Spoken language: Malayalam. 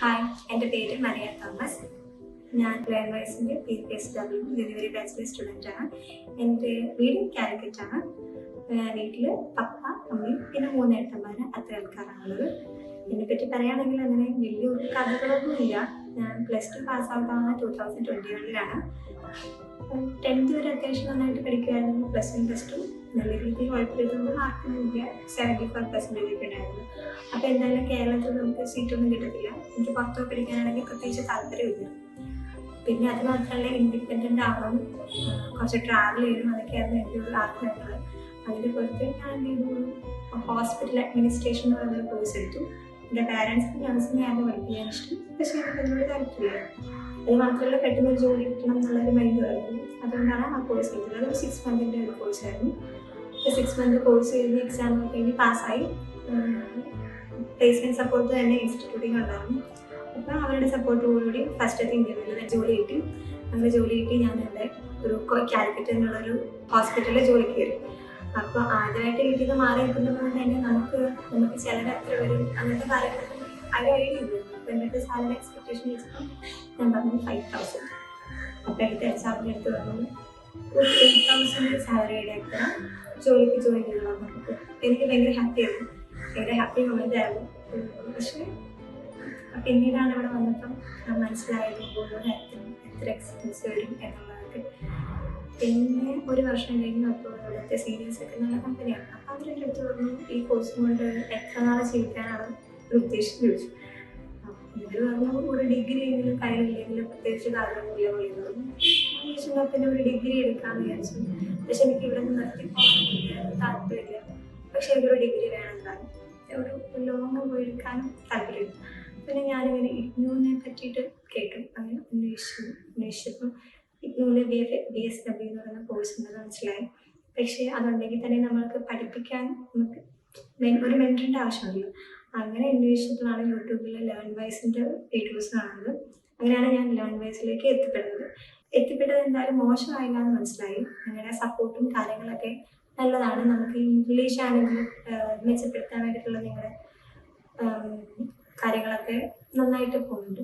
ഹായ് എന്റെ പേര് മരിയ തോമസ്. ഞാൻ ലേൺ വയസ്സിന്റെ P P S W delivery ബാച്ചിലെ student ആണ്. എന്റെ വീട് കാലിക്കറ്റാണ് വീട്ടിൽ പപ്പ അമ്മയും പിന്നെ മൂന്ന് ഏട്ടന്മാർ അത്ര ആൾക്കാരാണുള്ളത്. എന്നെപ്പറ്റി പറയുകയാണെങ്കിൽ അങ്ങനെ വലിയൊരു കഥകളൊന്നുമില്ല. ഞാൻ പ്ലസ് ടു പാസ് ഔട്ട് ആവുന്ന ടൂ തൗസൻഡ് ട്വന്റി വണ്ണിലാണ് ടെൻത്ത് വരെ അത്യാവശ്യം നന്നായിട്ട് പഠിക്കുമായിരുന്നു പ്ലസ് വൺ പ്ലസ് ടു നല്ല രീതിയിൽ കുഴപ്പമില്ലാത്തതുകൊണ്ട് മാർക്കൊന്നുമില്ല സെവന്റി ഫോർ പെർസെന്റേജ് ഒക്കെ ഉണ്ടായിരുന്നു. അപ്പോൾ എന്തായാലും കേരളത്തിൽ നമുക്ക് സീറ്റൊന്നും കിട്ടത്തില്ല. എനിക്ക് പുറത്തോ പഠിക്കാനാണെങ്കിൽ പ്രത്യേകിച്ച് താല്പര്യമില്ല. പിന്നെ അത് മാത്രമല്ല ഇൻഡിപെൻഡന്റ് ആവണം. കുറച്ച് ട്രാവൽ ചെയ്യണം. അതൊക്കെയായിരുന്നു എന്റെ ഒരു ആഗ്രഹങ്ങൾ. അതിന്റെ പുറത്ത് ഞാൻ ഹോസ്പിറ്റൽ അഡ്മിനിസ്ട്രേഷൻ എന്ന് പറഞ്ഞൊരു കോഴ്സ് എടുത്തു. എന്റെ പാരൻസിന് ആയിരുന്നു പഠിപ്പിക്കാൻ ഇഷ്ടം. പക്ഷേ എനിക്ക് അതിനോട് താല്പര്യമില്ല. അത് മാത്രമല്ല പെട്ടെന്ന് ഒരു ജോലി കിട്ടണം എന്നുള്ളൊരു മൈൻഡ് ആയിരുന്നു. അതുകൊണ്ടാണ് ആ കോഴ്സ് എടുത്തത്. അതൊരു സിക്സ് മന്തിന്റെ ഒരു കോഴ്സ് ആയിരുന്നു. സിക്സ് മന്ത് കോഴ്സ് ചെയ്ത് എക്സാം ഒക്കെ കഴിഞ്ഞ് പാസ്സായി പ്ലേസ്മെന്റ് സപ്പോർട്ട് തന്നെ ഇൻസ്റ്റിറ്റ്യൂട്ടിൽ ഉണ്ടായിരുന്നു അപ്പോൾ അവരുടെ സപ്പോർട്ടോടുകൂടി ഫസ്റ്റത്തെ ഇന്റർവ്യൂവിൽ ജോലി കിട്ടി. അങ്ങനെ ജോലി കിട്ടി ഞാൻ എന്റെ ഒരു കാലിക്കറ്റ് എന്നുള്ളൊരു ഹോസ്പിറ്റലിൽ ജോലി കയറി. അപ്പോൾ ആദ്യമായിട്ട് വീട്ടിൽ മാറി നിൽക്കുന്നത് കൊണ്ട് തന്നെ നമുക്ക് നമുക്ക് ചിലർ എത്ര വരും അങ്ങനത്തെ കാലഘട്ടത്തിൽ അത് എന്റെ അടുത്ത് സാലറി എക്സ്പെക്ടേഷൻ വെച്ചപ്പോൾ ഞാൻ പറഞ്ഞു ഫൈവ് തൗസൻഡ് അപ്പോൾ എടുത്ത് എക്സാമിന് എടുത്ത് പറഞ്ഞു ഒരു എയ്റ്റ് തൗസൻഡ് സാലറിയുടെ ഒക്കെ ജോലിക്ക് ജോയിൻ ചെയ്യണം. നമുക്ക് എനിക്ക് ഭയങ്കര ഹാപ്പി ആയിരുന്നു ഭയങ്കര ഹാപ്പി മൊമെന്റ് ആയിരുന്നു. പക്ഷേ പിന്നീടാണ് ഇവിടെ വന്നപ്പം ഞാൻ മനസ്സിലായത് ഓരോ കാര്യത്തിനും എത്ര എക്സ്പെൻസ് വരും എന്നുള്ളതൊക്കെ പിന്നെ ഒരു വർഷം കഴിഞ്ഞ് അപ്പോൾ ഇവിടുത്തെ ഒക്കെ നല്ല കമ്പനിയാണ് അപ്പോൾ അവരുടെ അടുത്ത് പറഞ്ഞു ഈ കോഴ്സും കൊണ്ട് എത്ര നാളെ ജീവിക്കാനാണ് ഒരു ഉദ്ദേശം? ചോദിച്ചു. ഇവർ പറഞ്ഞു ഒരു ഡിഗ്രി എങ്കിലും കയ്യിലില്ലെങ്കിലും പ്രത്യേകിച്ച് കാര്യമില്ല പറയുന്നത് പിന്നെ ഒരു ഡിഗ്രി എടുക്കാമെന്ന് വിചാരിച്ചു. പക്ഷെ എനിക്ക് ഇവിടെ നിന്ന് നിർത്തിപ്പോകാൻ താല്പര്യമില്ല. പക്ഷെ എനിക്കൊരു ഡിഗ്രി വേണം താനും ഒരു ലോങ് പോയി എടുക്കാനും താല്പര്യമില്ല. പിന്നെ ഞാനിങ്ങനെ ഇഗ്നൂവിനെ പറ്റിയിട്ട് കേട്ടു. അങ്ങനെ അന്വേഷിച്ചു. അന്വേഷിച്ചപ്പോൾ ഇഗ്നൂവിൽ B F B S W എന്ന് പറയുന്ന കോഴ്സ് ഉണ്ടെന്ന് മനസ്സിലായി. പക്ഷേ അതുണ്ടെങ്കിൽ തന്നെ നമ്മൾക്ക് പഠിപ്പിക്കാൻ നമുക്ക് ഒരു മെന്ററിന്റെ ആവശ്യമുണ്ടല്ലോ അങ്ങനെ അന്വേഷിച്ചപ്പോഴാണ് യൂട്യൂബിൽ ലേൺ വൈസിന്റെ വീഡിയോസ് കാണുന്നത്. അങ്ങനെയാണ് ഞാൻ ലേൺ വൈസിലേക്ക് എത്തിപ്പെടുന്നത്. എന്തായാലും മോശമായില്ല എന്ന് മനസ്സിലായി. നിങ്ങളുടെ സപ്പോർട്ടും കാര്യങ്ങളൊക്കെ നല്ലതാണ്. നമുക്ക് ഇംഗ്ലീഷ് ആണെങ്കിലും മെച്ചപ്പെടുത്താൻ വേണ്ടിയിട്ടുള്ള നിങ്ങളുടെ കാര്യങ്ങളൊക്കെ നന്നായിട്ട് പോകുന്നുണ്ട്.